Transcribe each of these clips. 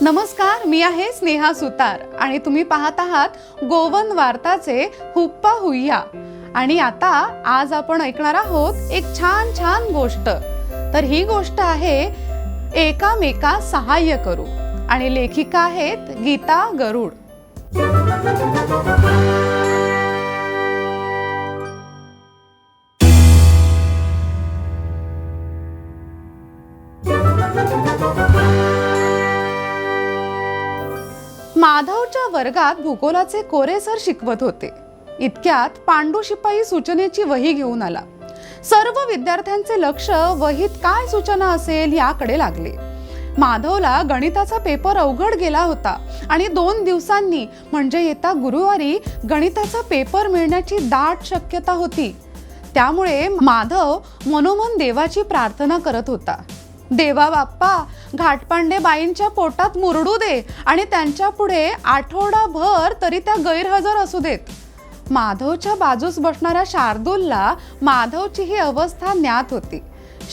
नमस्कार मी आहे स्नेहा सुतार आणि तुम्ही पाहत आहात गोवन वार्ताचे हुप्पा हुय्या आणि आता आज आपण ऐकणार आहोत एक छान छान गोष्ट. तर ही गोष्ट आहे एकामेका सहाय्य करू. आणि लेखिका आहेत गीता गरुड. माधवच्या वर्गात भूगोलाचे कोरे सर शिकवत होते. इतक्यात पांडू शिपाई सूचनेची वही घेऊन आला. सर्व विद्यार्थ्यांचे लक्ष वहीत काय सूचना असेल याकडे लागले. माधवला गणिताचा पेपर अवघड गेला होता आणि दोन दिवसांनी म्हणजे येता गुरुवारी गणिताचा पेपर मिळण्याची दाट शक्यता होती. त्यामुळे माधव मनोमन देवाची प्रार्थना करत होता. देवा बाप्पा घाटपांडे बाईंच्या पोटात मुरडू दे आणि त्यांच्या पुढे आठवडाभर तरी त्या गैरहजर असू देत. माधवच्या बाजूस बसणाऱ्या शार्दूलला माधवची ही अवस्था ज्ञात होती.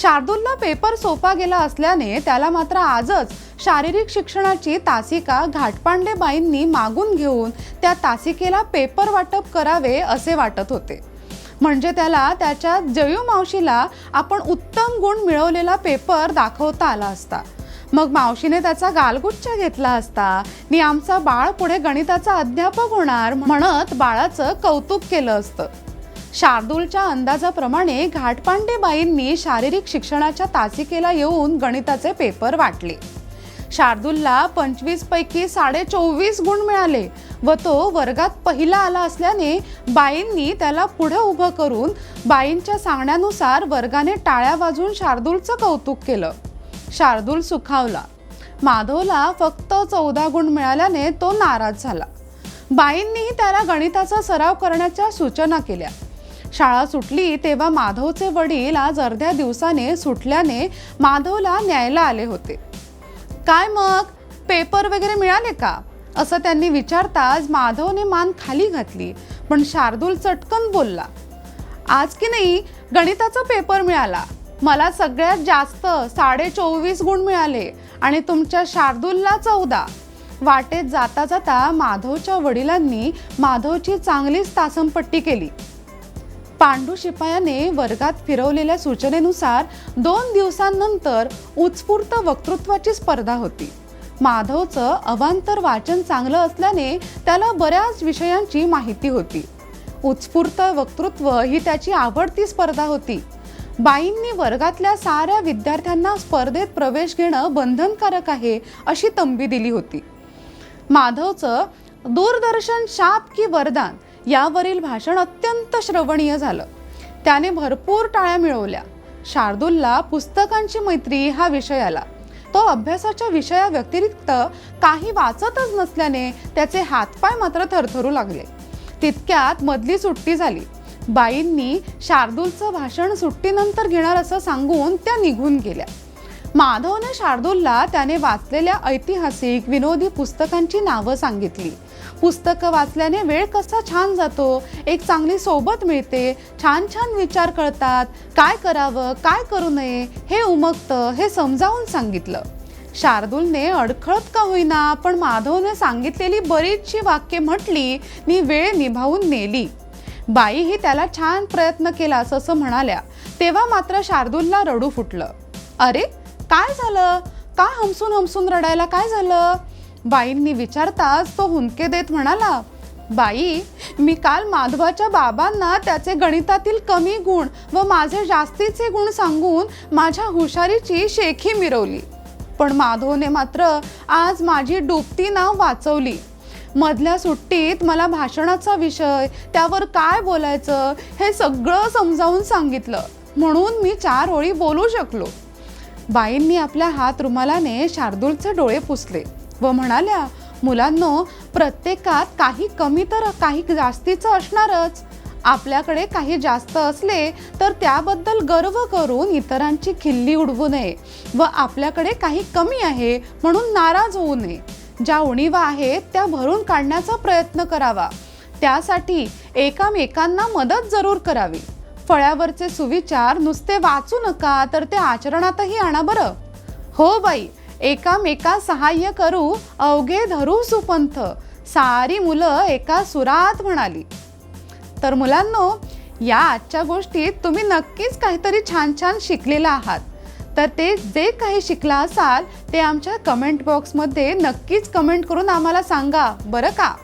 शार्दूलला पेपर सोपा गेला असल्याने त्याला मात्र आजच शारीरिक शिक्षणाची तासिका घाटपांडे बाईंनी मागून घेऊन त्या तासिकेला पेपर वाटप करावे असे वाटत होते. म्हणजे त्याला त्याच्या जयू मावशीला आपण उत्तम गुण मिळवलेला पेपर दाखवता आला असता. मग मावशीने त्याचा गालगुच्छ घेतला असता. नि आमचा बाळ पुढे गणिताचा अध्यापक होणार म्हणत बाळाचं कौतुक केलं असतं. शार्दूलच्या अंदाजाप्रमाणे घाटपांडे बाईंनी शारीरिक शिक्षणाच्या तासिकेला येऊन गणिताचे पेपर वाटले. शार्दूलला पंचवीस पैकी साडे चोवीस गुण मिळाले व तो वर्गात पहिला आला असल्याने बाईंनी त्याला पुढे उभं करून बाईंच्या सांगण्यानुसार वर्गाने टाळ्या वाजून शार्दूलचं कौतुक केलं. शार्दूल सुखावला. माधवला फक्त चौदा गुण मिळाल्याने तो नाराज झाला. बाईंनीही त्याला गणिताचा सराव करण्याच्या सूचना केल्या. शाळा सुटली तेव्हा माधवचे वडील आज अर्ध्या दिवसाने सुटल्याने माधवला न्यायला आले होते. काय मग? पेपर वगैरे मिळाले का? असं त्यांनी विचारताच माधवने मान खाली घातली पण शार्दूल चटकन बोलला आज की नाही गणिताचा पेपर मिळाला. मला सगळ्यात जास्त साडे चोवीस गुण मिळाले आणि तुमच्या शार्दूलला चौदा. वाटेत जाता जाता माधवच्या वडिलांनी माधवची चांगलीच तासमपट्टी केली. पांडू शिपायाने वर्गात फिरवलेल्या सूचनेनुसार दोन दिवसांनंतर उत्स्फूर्त वक्तृत्वाची स्पर्धा होती. माधवचं अवांतर वाचन चांगलं असल्याने त्याला बऱ्याच विषयांची माहिती होती. उत्स्फूर्त वक्तृत्व ही त्याची आवडती स्पर्धा होती. बाईंनी वर्गातल्या साऱ्या विद्यार्थ्यांना स्पर्धेत प्रवेश घेणं बंधनकारक आहे अशी तंबी दिली होती. माधवचं दूरदर्शन शाप की वरदान यावरील भाषण अत्यंत श्रवणीय झालं. त्याने भरपूर टाळ्या मिळवल्या. शार्दूलला पुस्तकांची मैत्री हा विषय आला. तो अभ्यासाच्या विषया व्यतिरिक्त काही वाचतच नसल्याने त्याचे हातपाय मात्र थरथरू लागले. तितक्यात मधली सुट्टी झाली. बाईंनी शार्दूलचं भाषण सुट्टीनंतर घेणार असं सांगून त्या निघून गेल्या. माधवने शार्दूलला त्याने वाचलेल्या ऐतिहासिक विनोदी पुस्तकांची नावं सांगितली. पुस्तकं वाचल्याने वेळ कसा छान जातो. एक चांगली सोबत मिळते. छान छान विचार कळतात. काय करावं काय करू नये हे उमगतं हे समजावून सांगितलं. शार्दूलने अडखळत का होईना पण माधवने सांगितलेली बरीचशी वाक्ये म्हटली मी वेळ निभावून नेली. बाईही त्याला छान प्रयत्न केला असं म्हणाल्या. तेव्हा मात्र शार्दूलला रडू फुटलं. अरे काय झालं? का हमसून हमसून रडायला काय झालं? बाईंनी विचारताच तो हुंदके देत म्हणाला बाई मी काल माधवाच्या बाबांना त्याचे गणितातील कमी गुण व माझे जास्तीचे गुण सांगून माझ्या हुशारीची शेखी मिरवली. पण माधवने मात्र आज माझी डुबती नाव वाचवली. मधल्या सुट्टीत मला भाषणाचा विषय त्यावर काय बोलायचं हे सगळं समजावून सांगितलं. म्हणून मी चार ओळी बोलू शकलो. बाईंनी आपल्या हात रुमालाने शार्दूलचे डोळे पुसले. व म्हणाल्या मुलांनो प्रत्येकात काही कमी तर काही जास्तीचं असणारच. आपल्याकडे काही जास्त असले तर त्याबद्दल गर्व करून इतरांची खिल्ली उडवू नये व आपल्याकडे काही कमी आहे म्हणून नाराज होऊ नये. ज्या उणीवा आहेत त्या भरून काढण्याचा प्रयत्न करावा. त्यासाठी एकामेकांना मदत जरूर करावी. फळ्यावरचे सुविचार नुसते वाचू नका तर ते आचरणातही आणा बरं. हो बाई एकामेका सहाय्य करू अवघे धरू सुपंथ. सारी मुलं एका सुरात म्हणाली. तर मुलांनो या आजच्या गोष्टीत तुम्ही नक्कीच काहीतरी छान छान शिकलेला आहात. तर ते जे काही शिकला असाल ते आमच्या कमेंट बॉक्समध्ये नक्कीच कमेंट करून आम्हाला सांगा. बरं का?